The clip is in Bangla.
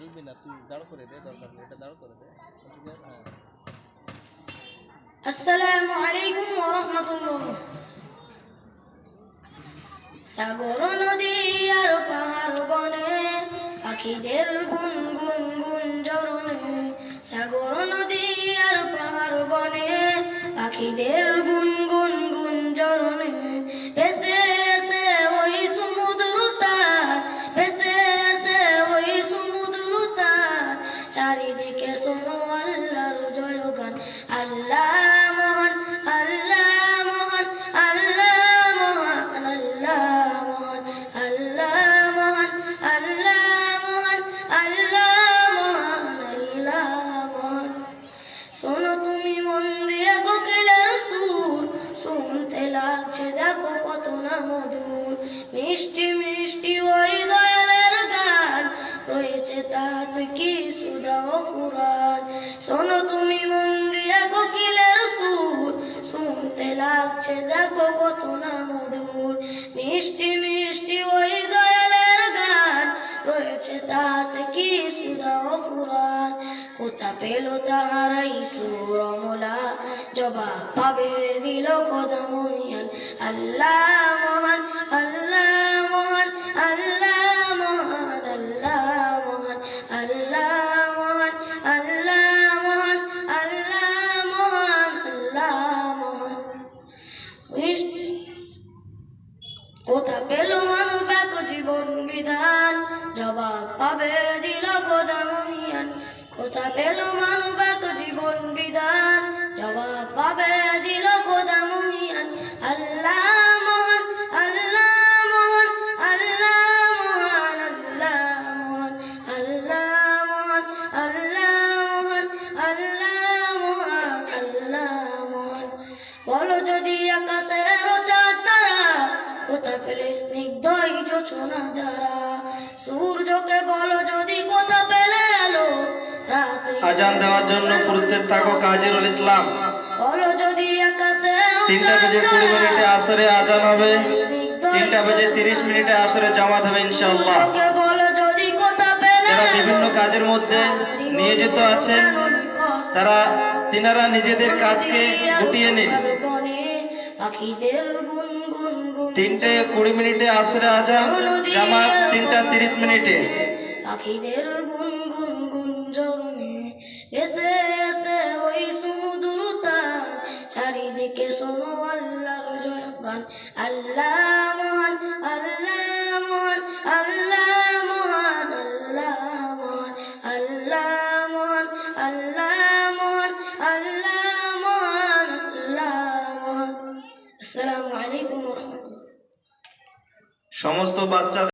না, তুই দাঁড় করে দে, দরকার নেই, এটা দাঁড় করে দে। হ্যাঁ। আসসালামু আলাইকুম ওয়া রাহমাতুল্লাহ সাগর নদী আর পাহাড় বনে, পাখিদের গুন গুন গুন জরনে। সাগর নদী আর পাহাড় বনে, পাখিদের গুন গুন আল্লাহ শোনো তুমি কোকিলের শুনতে লাগছে না মিষ্টি মিষ্টি ওই দয়ালের গান রয়েছে তাতে কি ও ফুরান। শোনো তুমি মন লাগছে দেখো কত না মধুর। মিষ্টি মিষ্টি ওই দয়ালের গান। রয়েছে তাতে কি সুদা ফুরান। কোথা পেল তাহারাই সুরমলা? জবাব পাবে দিল খোদা বিধান, জবাব পাবে দিল খোদা মহিয়ান কোথা পেল মানব জীবন বিধান, জবাব পাবে দিল খোদা মহিয়ান আল্লাহ মহান মহান, আল্লাহ মহান মহান, আল্লাহ মহান বলো যদি কোথা পেলে স্নিগ্ধ এই যোচনা দ্বারা। সূর্যকে বলো যদি কোথা পেলে আলো রাত্রি। আজান দেওয়ার জন্য প্রস্তুত থাকো কাজীরুল ইসলাম। বলো যদি আকাশের তিনটা বেজে কুড়ি মিনিটে আসরে আজান হবে। তিনটা বেজে তিরিশ মিনিটে আসরে জামাত হবে ইনশাল্লাহ যারা বিভিন্ন কাজের মধ্যে নিয়োজিত আছেন তারা তিনারা নিজেদের কাজকে গুটিয়ে নিন। তিনটে কুড়ি মিনিটে আসরে আজান জামাত তিনটা তিরিশ মিনিটে। পাখিদের গুন গুন গুন জরনে এসে এসে ওই সমুদ্র তার। চারিদিকে শোনো আল্লাহর জয় গান আল্লাহ সমস্ত বাচ্চা